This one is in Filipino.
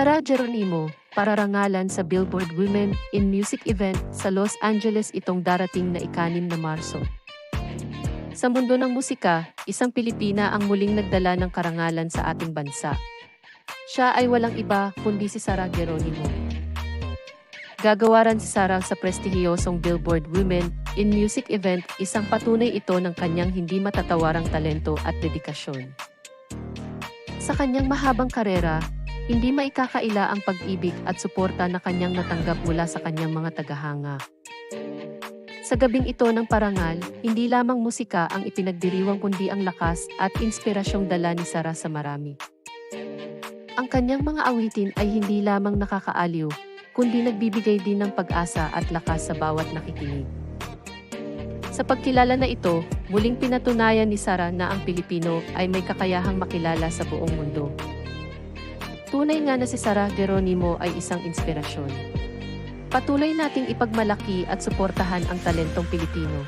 Sara Geronimo, pararangalan sa Billboard Women in Music event sa Los Angeles itong darating na ikanim na Marso. Sa mundo ng musika, isang Pilipina ang muling nagdala ng karangalan sa ating bansa. Siya ay walang iba kundi si Sara Geronimo. Gagawaran si Sara sa prestihiyosong Billboard Women in Music event, isang patunay ito ng kanyang hindi matatawarang talento at dedikasyon. Sa kanyang mahabang karera, hindi maikakaila ang pag-ibig at suporta na kanyang natanggap mula sa kanyang mga tagahanga. Sa gabing ito ng parangal, hindi lamang musika ang ipinagdiriwang kundi ang lakas at inspirasyong dala ni Sara sa marami. Ang kanyang mga awitin ay hindi lamang nakakaaliw, kundi nagbibigay din ng pag-asa at lakas sa bawat nakikinig. Sa pagkilala na ito, muling pinatunayan ni Sara na ang Pilipino ay may kakayahang makilala sa buong mundo. Tunay nga na si Sara Geronimo ay isang inspirasyon. Patuloy nating ipagmalaki at suportahan ang talentong Pilipino.